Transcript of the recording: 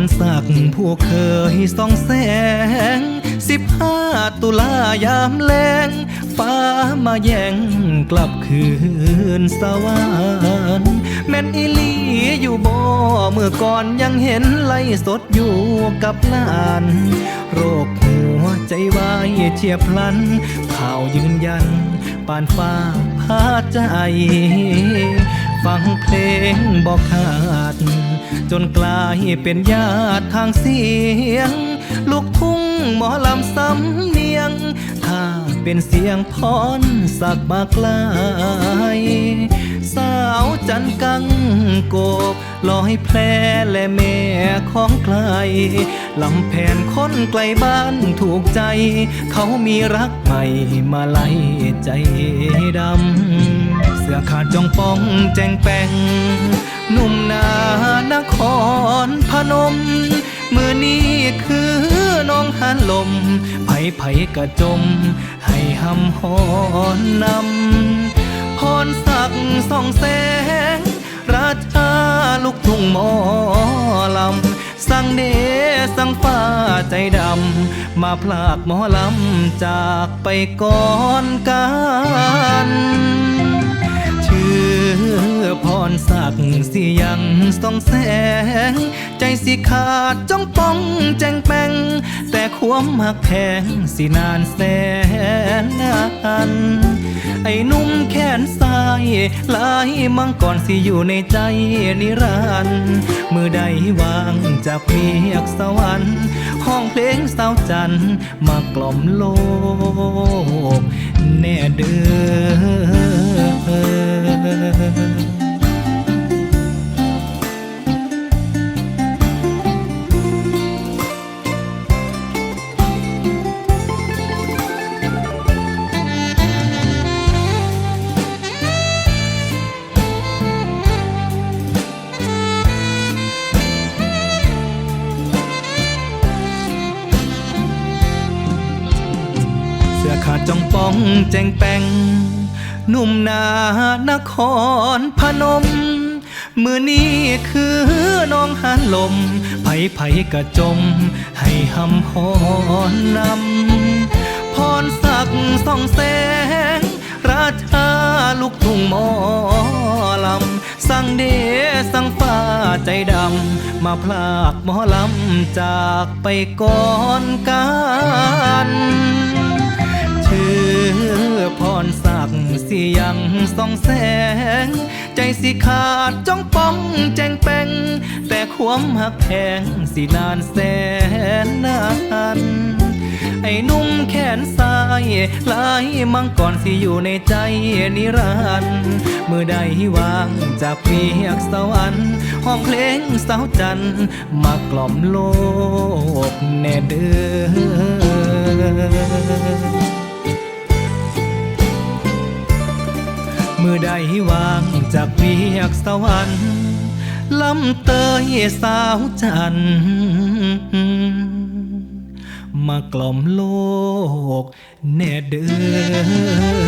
รศักดิ์ผู้เคยส่องแสง สิบห้าตุลายามแลง ฟ้ามาแย่งกลับคืนสวรรค์แม่นอีลีอยู่บ่เมื่อก่อนยังเห็นไล่สดอยู่กับลาน โรคหัวใจวายเฉียบพลัน ข่าวยืนยัน ปานฟ้าพาใจ ฟังเพลงบอกขาด จนกลายเป็นญาติทางเสียง ลูกทุ่งหมอลำสำเนียง ถ้าเป็นเสียงพรสักมากลายสาวจันกังโกบลอยแพรและแม่ของใครลำแผนคนไกลบ้านถูกใจ เขามีรักใหม่มาไล่ใจดำ เสื้อขาดจองป้องแจงแปง หนุ่มนานครพนม มือนี้คือน้องหันลม ไผไผกระจม ให้หำหอนนำพรสักส่องแสง ราชาลูกทุ่งหมอลำ สั่งเดสั่งฟ้าใจดำ มาพลากหมอลำ จากไปก่อนกัน พรศักสิยังส่องแสง ใจสิขาดจ้องป้องแจงแปงแต่ความหักแพงสินานแสนนานไอ้หนุ่มแขนซ้ายลายมังก่อนสิอยู่ในใจนิรันด์มือใดวางจากเพียกสวรรค์ห้องเพลงสาวจันมากล่อมโลกแน่เด้อ ขาดจองป้องแจงแปงหนุ่มนานครพนม มือนี้คือน้องหันลม ไผไผกระจม ให้หำหอนนำพรสักส่องแสง ราชาลูกทุ่งหมอลำ สั่งเดสั่งฟ้าใจดำ มาพลากหมอลำจากไปก่อนกัน พรศักดิ์สิยังส่องแสง ใจสิขาดจ้องป้องแจงแปงแต่ความหักแพงสินานแสนนานไอ้นุ่มแขนซ้ายลายมังก่อนสิอยู่ในใจนิรันดร์มือใดวางจากเปียกสวรรค์ห้องเพลงสาวจันทร์มากล่อมโลกแน่เด้อ อใดวางจากเวียกสวรรค์ลำเตยสาวจัน มากล่อมโลกแน่เด้อ